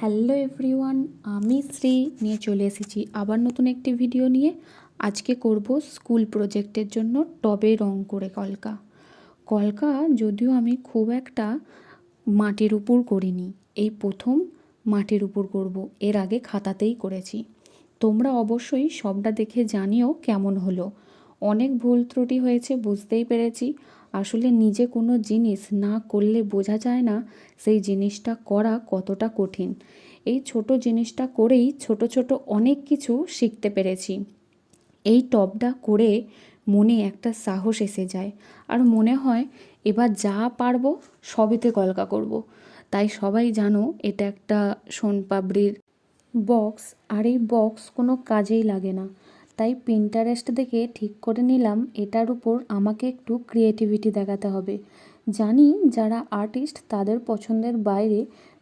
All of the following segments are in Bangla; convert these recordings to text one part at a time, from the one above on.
হ্যালো এভরিওয়ান, আমি শ্রী নিয়ে চলে এসেছি আবার নতুন একটি ভিডিও নিয়ে। আজকে করব স্কুল প্রজেক্টের জন্য টবে রং করে কলকা। কলকা যদিও আমি খুব একটা মাটির উপর করিনি, এই প্রথম মাটির উপর করব, এর আগে খাতাতেই করেছি। তোমরা অবশ্যই সবটা দেখে জানিও কেমন হলো। অনেক ভুল ত্রুটি হয়েছে, বুঝতেই পেরেছি। আসলে নিজে কোনো জিনিস না করলে বোঝা যায় না সেই জিনিসটা করা কতটা কঠিন। এই ছোট জিনিসটা করেই ছোট ছোট অনেক কিছু শিখতে পেরেছি। এই টবটা করে মনে একটা সাহস এসে যায় আর মনে হয় এবার যা পারব সবেতে কলকা করব। তাই সবাই জানো এটা একটা সোনপাবড়ির বক্স আর এই বক্স কোনো কাজেই লাগে না। তাই পিন্টারেস্ট দেখে ঠিক করে নিলাম, এটার উপর আমাকে একটু ক্রিয়েটিভিটি দেখাতে হবে। জানি যারা আর্টিস্ট তাদের পছন্দের বাইরে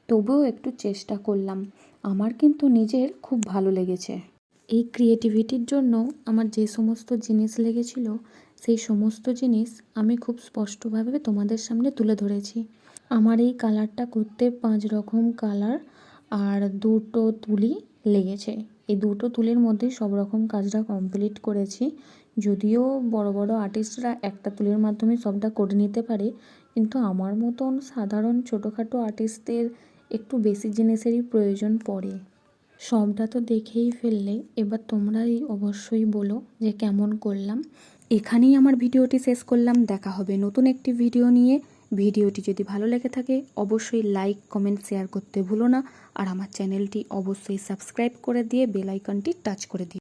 তবুও একটু চেষ্টা করলাম। আমার কিন্তু নিজের খুব ভালো লেগেছে। এই ক্রিয়েটিভিটির জন্য আমার যে সমস্ত জিনিস লেগেছিল, সেই সমস্ত জিনিস আমি খুব স্পষ্টভাবে তোমাদের সামনে তুলে ধরেছি। আমার এই কালারটা করতে পাঁচ রকম কালার আর দুটো তুলি লেগেছে। এই দুটো তুলির মধ্যেই সব রকম কাজটা কমপ্লিট করেছি। যদিও বড় বড় আর্টিস্টরা একটা তুলির মাধ্যমে সবটা করে নিতে পারে, কিন্তু আমার মতন সাধারণ ছোটোখাটো আর্টিস্টদের একটু বেশি জিনিসেরই প্রয়োজন পড়ে। সবটা তো দেখেই ফেললে, এবার তোমরাই অবশ্যই বলো যে কেমন করলাম। এখানেই আমার ভিডিওটি শেষ করলাম, দেখা হবে নতুন একটি ভিডিও নিয়ে। ভিডিওটি যদি ভালো লেগে থাকে, অবশ্যই লাইক কমেন্ট শেয়ার করতে ভুলো না। আর আমার চ্যানেলটি অবশ্যই সাবস্ক্রাইব করে দিয়ে বেল আইকনটি টাচ করে দিও।